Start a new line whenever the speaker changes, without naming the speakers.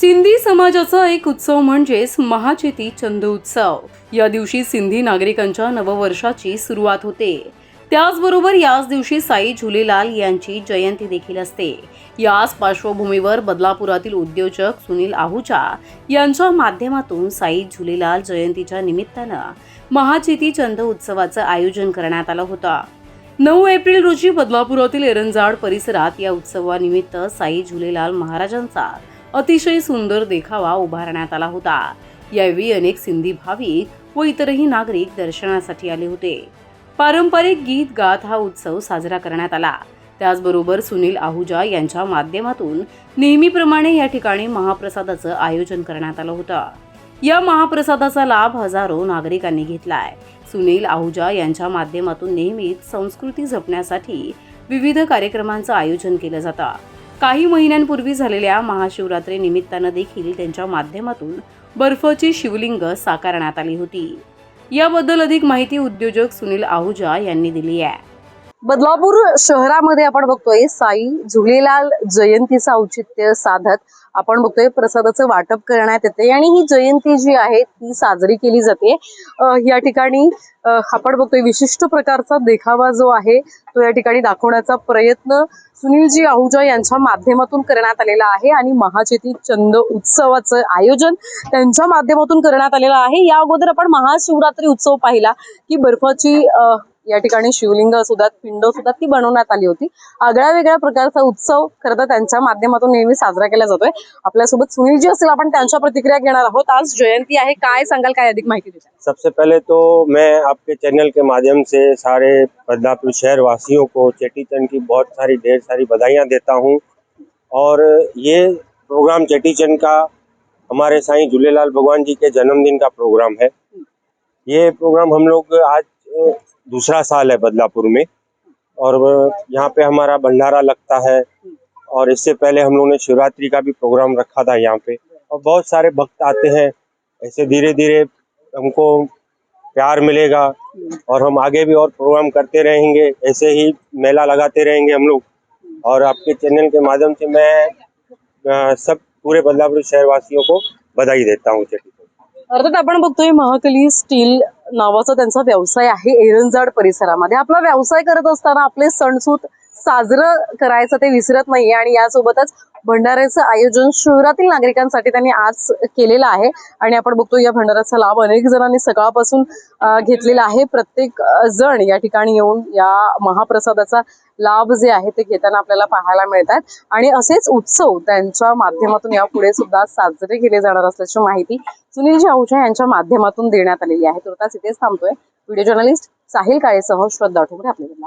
सिंधी समाजाचा एक उत्सव म्हणजेच महाचेती चंद उत्सव. या दिवशी सिंधी नागरिकांच्या नववर्षाची सुरुवात होते. त्याचबरोबर याच दिवशी साई झुलेलाल यांची जयंती देखील असते. याच पार्श्वभूमीवर बदलापुरातील उद्योजक सुनील आहुजा यांच्या माध्यमातून साई झुलेलाल जयंतीच्या निमित्तानं महाचेती चंद उत्सवाचं आयोजन करण्यात आलं होतं. नऊ एप्रिल रोजी बदलापुरातील एरंजाड परिसरात या उत्सवानिमित्त साई झुलेलाल महाराजांचा अतिशय सुंदर देखावा उभारण्यात आला होता. यावेळी अनेक सिंधी भाविक व इतरही नागरिक दर्शनासाठी आले होते. पारंपरिक गीत गात हा उत्सव साजरा करण्यात आला. त्याचबरोबर सुनील आहुजा यांच्या माध्यमातून नेहमीप्रमाणे या ठिकाणी महाप्रसादाचं आयोजन करण्यात आलं होतं. या महाप्रसादाचा लाभ हजारो नागरिकांनी घेतलाय. सुनील आहुजा यांच्या माध्यमातून नेहमीच संस्कृती जपण्यासाठी विविध कार्यक्रमांचं आयोजन केलं जातं. काही महिन्यांपूर्वी झालेल्या महाशिवरात्री निमित्तानं देखील त्यांच्या माध्यमातून बर्फाची शिवलिंग साकारण्यात आली होती. याबद्दल अधिक माहिती उद्योजक सुनील आहुजा यांनी दिली आहे.
बदलापूर शहरामध्ये आपण बघतोय साई झुलेलाल जयंतीचं औचित्य साधत आपण बघतोय प्रसादाचं वाटप करण्यात येते आणि ही जयंती जी आहे ती साजरी केली जाते. या ठिकाणी आपण बघतोय विशिष्ट प्रकारचा देखावा जो आहे तो या ठिकाणी दाखवण्याचा प्रयत्न सुनीलजी आहुजा यांच्या माध्यमातून करण्यात आलेला आहे आणि महाचेती चंद उत्सवाचं आयोजन त्यांच्या माध्यमातून करण्यात आलेलं आहे. या अगोदर आपण महाशिवरात्री उत्सव पाहिला की बर्फाची या शिवलिंग सुद्धा पिंड सुद्धा ती बनवण्यात आली होती. आगळ्या वेगळ्या प्रकारचा उत्सव खरं तर साजरा केला जातोय. आपल्यासोबत सुनीलजी असतील, आपण प्रतिक्रिया घेणार आहोत. आज जयंती आहे. काय सांगाल, काय अधिक माहिती देता
सबसे पहले तो मैं आपके चैनल के माध्यम से सारे बदलापुर शहर वासियों को चेटी चंद की बहुत सारी, ढेर सारी बधाइयाँ देता हूँ। और ये प्रोग्राम चेटी चंद का, हमारे साईं झूलेलाल भगवान जी के जन्मदिन का प्रोग्राम है। ये प्रोग्राम हम लोग आज दूसरा साल है बदलापुर में। और यहाँ पे हमारा भंडारा लगता है। और इससे पहले हम लोगों ने शिवरात्रि का भी प्रोग्राम रखा था यहाँ पे। और बहुत सारे भक्त आते हैं। ऐसे धीरे धीरे हमको प्यार मिलेगा। और हम आगे भी और प्रोग्राम करते रहेंगे। ऐसे ही मेला लगाते रहेंगे हम लोग। और आपके चैनल के माध्यम से मैं सब पूरे बदलापुर शहरवासियों को बधाई देता हूँ। चेटी
अर्थात आपण बघतोय महाकली स्टील नावाचा त्यांचा व्यवसाय आहे एरंजाड परिसरामध्ये. आपला व्यवसाय करत असताना आपले सणसूत साजरं करायचं ते विसरत नाहीये आणि यासोबतच भंडाऱ्याचं आयोजन शहरातील नागरिकांसाठी त्यांनी आज केलेलं आहे. आणि आपण बघतो या भंडाऱ्याचा लाभ अनेक जणांनी सकाळपासून घेतलेला आहे. प्रत्येक जण या ठिकाणी येऊन या महाप्रसादाचा लाभ जे आहे ते घेताना आपल्याला पाहायला मिळतात. आणि असेच उत्सव त्यांच्या माध्यमातून यापुढे सुद्धा साजरे केले जाणार असल्याची माहिती सुनीलजी आहुजा यांच्या माध्यमातून देण्यात आलेली आहे. तुर्तास इथेच थांबतोय. व्हिडिओ जर्नलिस्ट साहिल काळेसह श्रद्धा आठवडे आपल्याला.